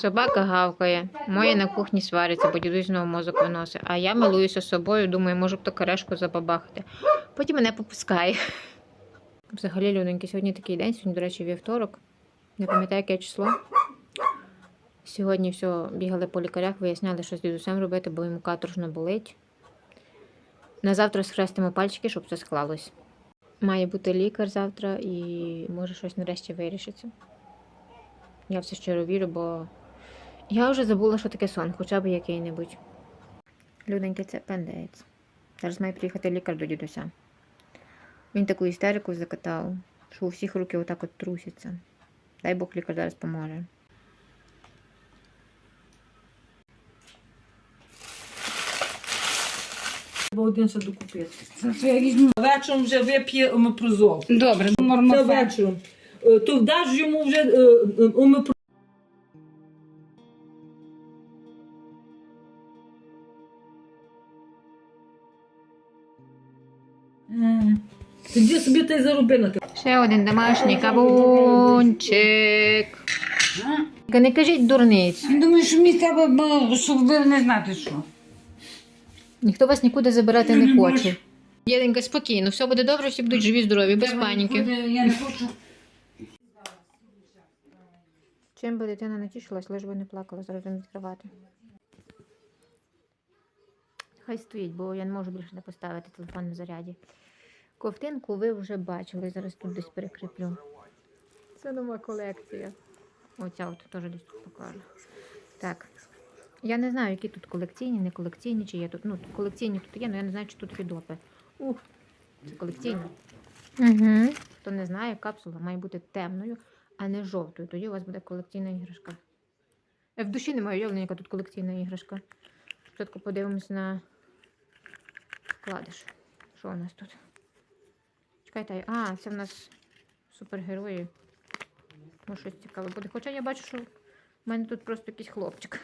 Собака гавкає, моє на кухні свариться, бо дідусь знову мозок виносить. А я милуюся собою, думаю, може б то карешку забабахати. Потім мене попускає. Взагалі, люденьки, сьогодні такий день, сьогодні, до речі, вівторок. Не пам'ятаю, яке число. Сьогодні все, бігали по лікарях, виясняли, що з дідусем робити, бо йому каторжно болить. На завтра схрестимо пальчики, щоб все склалось. Має бути лікар завтра і може щось нарешті вирішиться. Я все щиро вірю, бо я вже забула, що таке сон, хоча б який-небудь. Люденьки, це пендець. Зараз має приїхати лікар до дідуся. Він таку істерику закатав, що у всіх руки отак от трусяться. Дай Бог лікар зараз поможе. Бо один ще докупити. Це я візьму. Вечором вже вип'є омепрозол. Добре, Це вечором. Е, То вдаш йому вже е, е, омепрозол. Тоді собі та й зароби на те. Ще один домашній кавунчик. Не кажіть дурниць. Він думає, що мені треба, бо щоб ви не знати що. Ніхто вас нікуди забирати не хоче. Єденька, спокійно, все буде добре, всі будуть живі, здорові, без Треба паніки. нікуди, Я не хочу. Чим би дитина не тішилась, лиш би не плакала, зараз будемо відкривати. Хай стоїть, бо я не можу більше не поставити телефон на заряді. Ковтинку ви вже бачили, зараз тут десь перекріплю. Це нова колекція. Оця от теж десь тут покажу. Так. Я не знаю, які тут колекційні, не колекційні, чи є тут. Ну, колекційні тут є, але я не знаю, чи тут фідопи. Ух, це колекційні. Угу. Хто не знає, капсула має бути темною, а не жовтою. Тоді у вас буде колекційна іграшка. Я в душі не маю уявлення, яка тут колекційна іграшка. Спочатку подивимось на вкладиш. Що у нас тут? Чекайте, а, це в нас супергерої. Може щось цікаве буде. Хоча я бачу, що в мене тут просто якийсь хлопчик.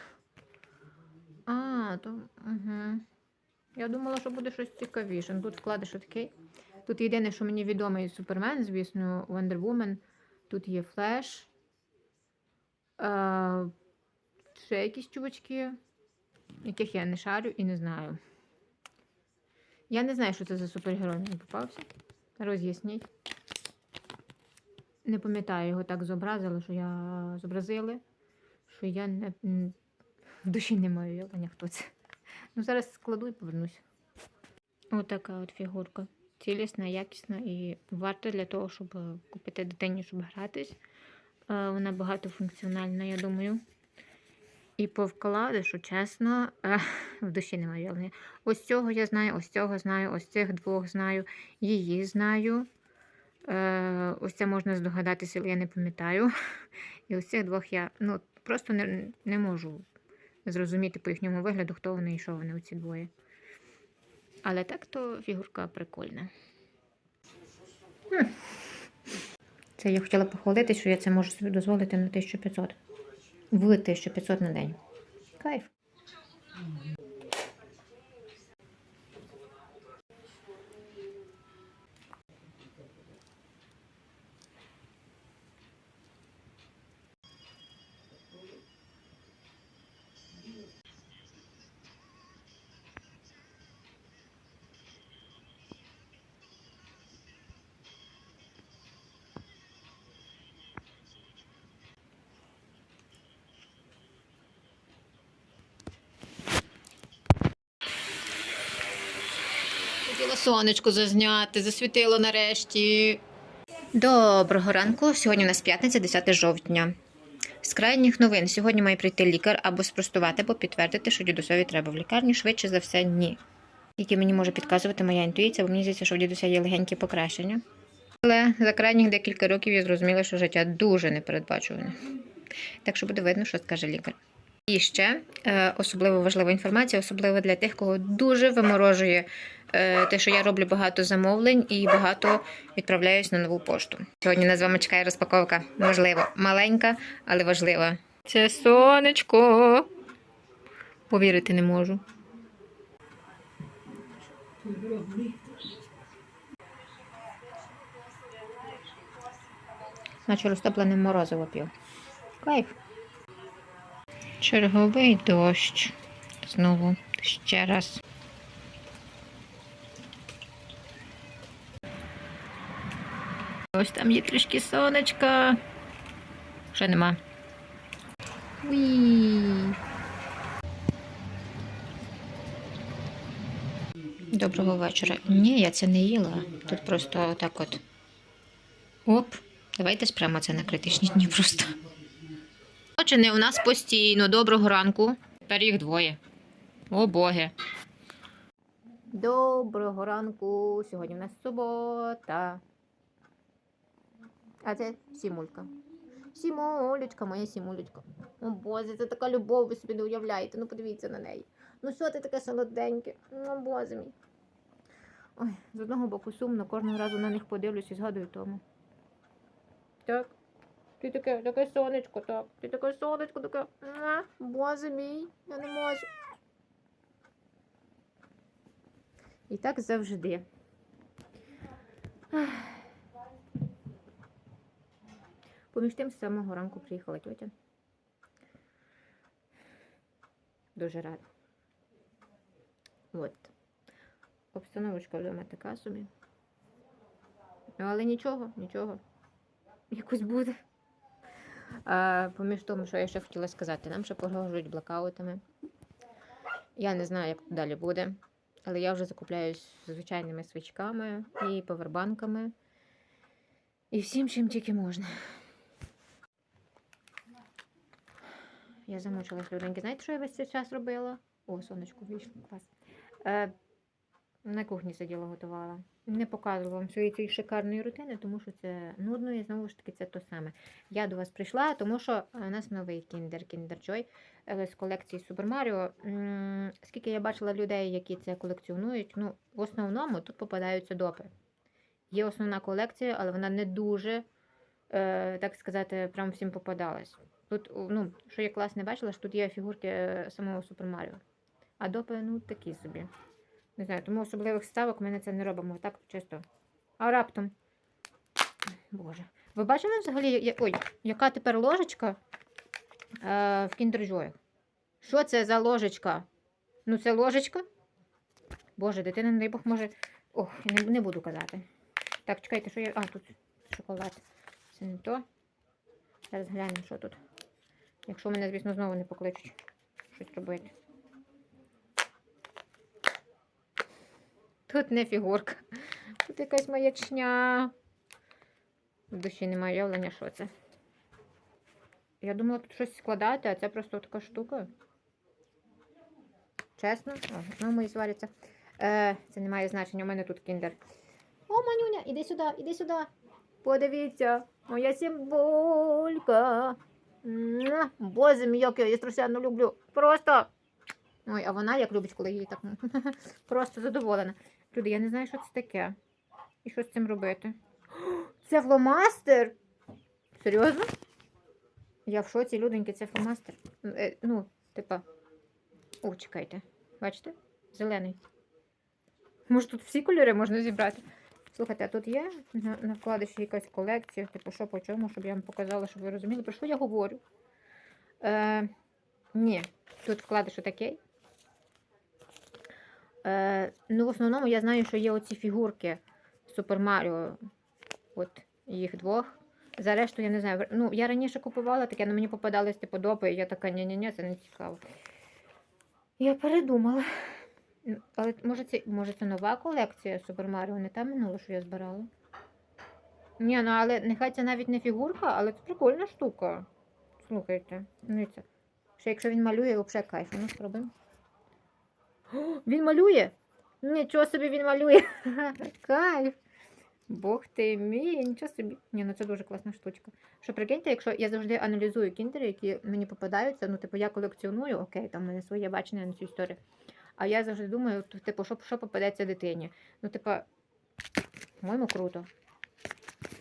А, то. Угу. Я думала, що буде щось цікавіше. Ну, Тут вкладиш такий. Тут єдине, що мені відомий Супермен, звісно, Woman. Тут є Флеш. Е, ще якісь чувачки, яких я не шарю і не знаю. Я не знаю, що це за супергерой мені попався. Роз'ясніть. Не пам'ятаю, його так зобразили, що я зобразили, що я не, в душі не маю уявлення, хто це. Ну, зараз складу і повернусь. Отака от фігурка. Цілісна, якісна і варта для того, щоб купити дитині, щоб гратись. Е, Вона багатофункціональна, я думаю. І по вкладишу, чесно, е, в душі немає уявлення. Ось цього я знаю, ось цього знаю, ось цих двох знаю, її знаю. Е, ось це можна здогадатися, але я не пам'ятаю. І ось цих двох я ну, просто не, не можу зрозуміти по їхньому вигляду, хто вони і що вони, оці двоє. Але так то фігурка прикольна. Хм. Це я хотіла похвалити, що я це можу собі дозволити на 1500. В 1500 на день. Кайф. Сонечко зазняти, засвітило нарешті. Доброго ранку. Сьогодні у нас п'ятниця, 10 жовтня. З крайніх новин сьогодні має прийти лікар або спростувати, або підтвердити, що дідусові треба в лікарні. Швидше за все, ні. Тільки мені може підказувати моя інтуїція, бо мені здається, що в дідуся є легенькі покращення. Але за крайніх декілька років я зрозуміла, що життя дуже непередбачуване. Так що буде видно, що скаже лікар. І ще е, особливо важлива інформація, особливо для тих, кого дуже виморожує те, що я роблю багато замовлень і багато відправляюсь на нову пошту. Сьогодні нас з вами чекає розпаковка. Можливо, маленька, але важлива. Це сонечко. Повірити не можу. Наче розтоплене морозиво п'ю. Кайф. Черговий дощ. Знову ще раз. Ось там є трішки сонечка. Ще нема. Уі. Доброго вечора. Ні, я це не їла. Тут просто так от. Оп. Давайте спрямо це на критичні дні просто. Отже, не у нас постійно. Доброго ранку. Тепер їх двоє. О боги. Доброго ранку. Сьогодні у нас субота. А це Сімулька. Сімулечка, моя Сімулечка. О Боже, це така любов, ви собі не уявляєте. Ну подивіться на неї. Ну що ти таке солоденьке? Ну, Боже мій. Ой, з одного боку сумно, кожного разу на них подивлюсь і згадую тому. Так. Ти таке, таке сонечко, так. Ти таке сонечко, таке. Боже мій, я не можу. І так завжди. Поміж тим з самого ранку приїхала тьотя. Дуже рада. От. Обстановочка вдома така собі. Ну, але нічого, нічого. Якось буде. А, поміж тому, що я ще хотіла сказати, нам ще погрожують блокаутами. Я не знаю, як далі буде, але я вже закупляюсь звичайними свічками і повербанками. І всім, чим тільки можна. Я замучилась люденьки. Знаєте, що я весь цей час робила? О, сонечко вийшло клас. Е, на кухні сиділа, готувала. Не показувала вам своєї цієї шикарної рутини, тому що це нудно і знову ж таки це то саме. Я до вас прийшла, тому що у нас новий кіндер, Kinder Joy е, з колекції Super Mario. Скільки я бачила людей, які це колекціонують, ну, в основному тут попадаються допи. Є основна колекція, але вона не дуже, е, так сказати, прям всім попадалась. Тут, ну, що я класно бачила, що тут є фігурки е, самого Супер Маріо. А допи, ну, такі собі. Не знаю, тому особливих ставок ми на це не робимо. Так чисто. А раптом. Боже. Ви бачили взагалі, я- ой, яка тепер ложечка е, в кіндержоях? Що це за ложечка? Ну, це ложечка? Боже, дитина, не дай Бог, може. Ох, не, не буду казати. Так, чекайте, що я. А, тут шоколад. Це не то. Зараз глянемо, що тут. Якщо мене, звісно, знову не покличуть щось робити. Тут не фігурка. Тут якась маячня. В душі немає уявлення, що це. Я думала тут щось складати, а це просто така штука. Чесно? О, ну мої сваряться. Е, це не має значення, у мене тут кіндер. О, манюня, іди сюди, іди сюди. Подивіться, моя символька. Боже мій, як я її люблю. Просто. Ой, а вона як любить, коли її так просто задоволена. Люди, я не знаю, що це таке. І що з цим робити. Це фломастер? Серйозно? Я в шоці, люденьки, це фломастер. Е, Ну, типа. О, чекайте. Бачите? Зелений. Може, тут всі кольори можна зібрати. Слухайте, а тут є на, вкладиші якась колекція, типу, що по чому, щоб я вам показала, щоб ви розуміли, про що я говорю. Е, ні, тут вкладиш отакий. Е, ну, в основному я знаю, що є оці фігурки Супер Маріо. От їх двох. За решту я не знаю. Ну, я раніше купувала таке, але мені попадались типу допи, і я така, ні-ні-ні, це не цікаво. Я передумала. Ну, Але може це, може це нова колекція Супер Маріо, не та минула, що я збирала. Ні, ну але нехай це навіть не фігурка, але це прикольна штука. Слухайте, дивіться. Ще якщо він малює, взагалі кайф. Ну, спробуємо. Він малює! Нічого собі він малює. Кайф. Бог ти мій, нічого собі. Ні, ну це дуже класна штучка. Що прикиньте, якщо я завжди аналізую кіндери, які мені попадаються, ну, типу, я колекціоную, окей, там в мене своє бачення на цю історію. А я завжди думаю, типу, що, що попадеться дитині. Ну, типу, по-моєму, круто.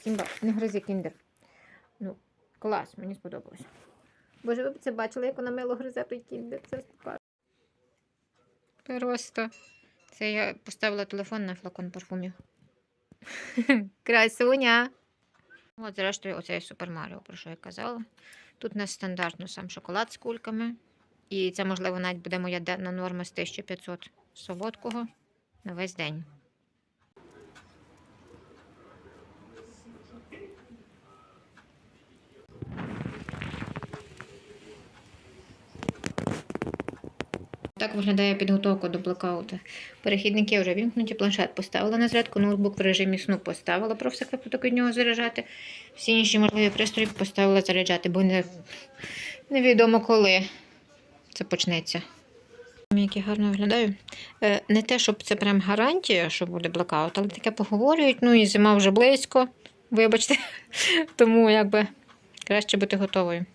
Сімба, не гризи кіндер. Ну, клас, мені сподобалось. Боже, ви б це бачили, як вона мило гризе той кіндер. Це спокійно. Просто. Це я поставила телефон на флакон парфумів. Красуня. От, зрештою, оцей Супер Маріо, про що я казала. Тут у нас стандартно сам шоколад з кульками. І це, можливо, навіть буде моя денна норма з 1500 солодкого на весь день. Так виглядає підготовка до блокауту. Перехідники вже вімкнуті, планшет поставила на зарядку, ноутбук в режимі сну поставила про всяк випадок від нього заряджати. Всі інші можливі пристрої поставила заряджати, бо не, невідомо коли це почнеться. Як я гарно виглядаю. Е, Не те, щоб це прям гарантія, що буде блокаут, але таке поговорюють. Ну і зима вже близько, вибачте. Тому якби краще бути готовою.